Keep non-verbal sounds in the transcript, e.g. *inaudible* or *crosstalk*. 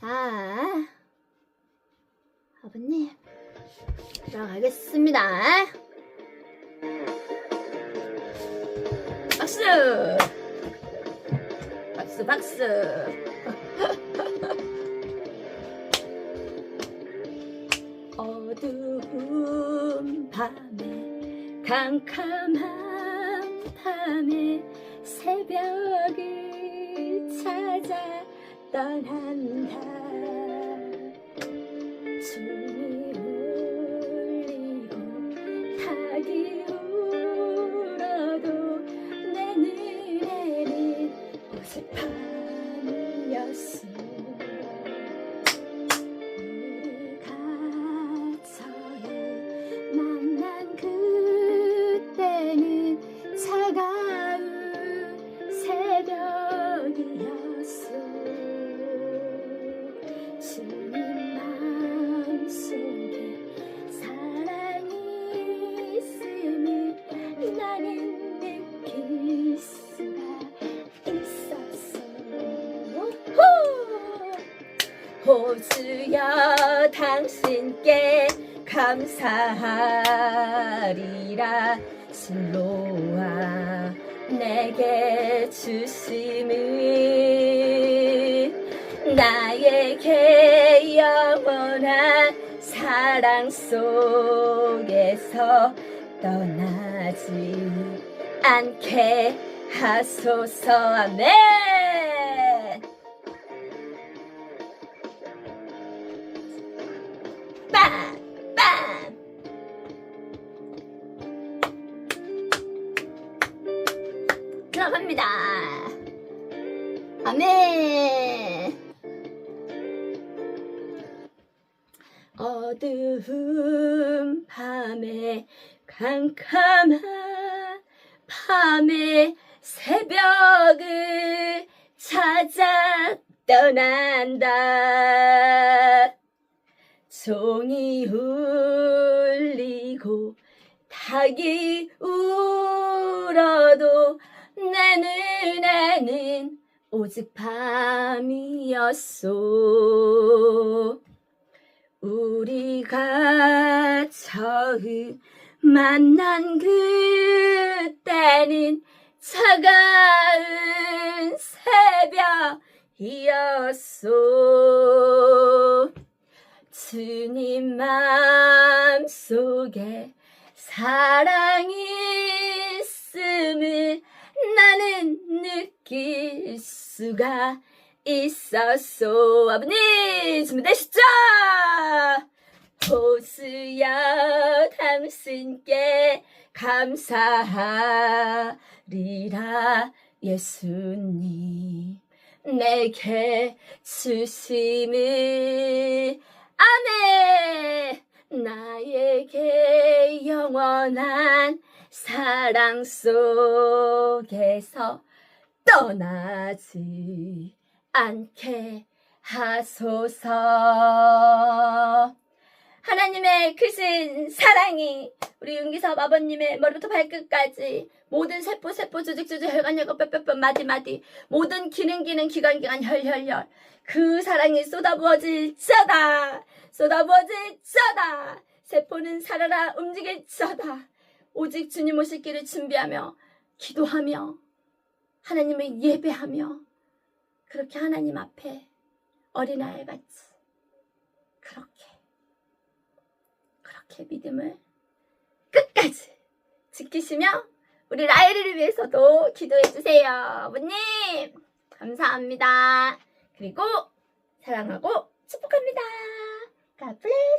자, 아버님, 들어가겠습니다. 박수! 박수, 박수! *laughs* 어두운 밤에, 캄캄한 밤에, 새벽을 찾아 떠난다. 춤이 울리고 닭이 울어도 내 눈에는 어젯밤이었 호주여 당신께 감사하리라. 실로와 내게 주심을 나에게 영원한 사랑 속에서 떠나지 않게 하소서. 아멘 빰! 빰! 들어갑니다. 아멘. 어두운 밤에 캄캄한 밤에 새벽을 찾아 떠난다. 종이 울리고 닭이 울어도 내 눈에는 오직 밤이었소. 우리가 처음 만난 그때는 차가운 새벽이었소. 주님 마음속에 사랑이 있음을 나는 느낄 수가 있었소. 아버님, 준비되시죠? 호수여 당신께 감사하리라 예수님 내게 주심을 아멘 나에게 영원한 사랑 속에서 떠나지 않게 하소서 하나님의 크신 사랑이 우리 윤기섭 아버님의 머리부터 발끝까지 모든 세포 세포 조직 조직 혈관 혈관 뼈뼈뼈 마디 마디 모든 기능 기능 기관 기관 혈혈혈. 그 사랑이 쏟아부어질저다. 쏟아부어질저다. 세포는 살아라 움직일저다. 오직 주님 오실 길을 준비하며 기도하며 하나님을 예배하며 그렇게 하나님 앞에 어린아이 같이 그렇게 그렇게 믿음을 끝까지 지키시며 우리 라이리를 위해서도 기도해 주세요. 아버님 감사합니다. 그리고 사랑하고 축복합니다. You.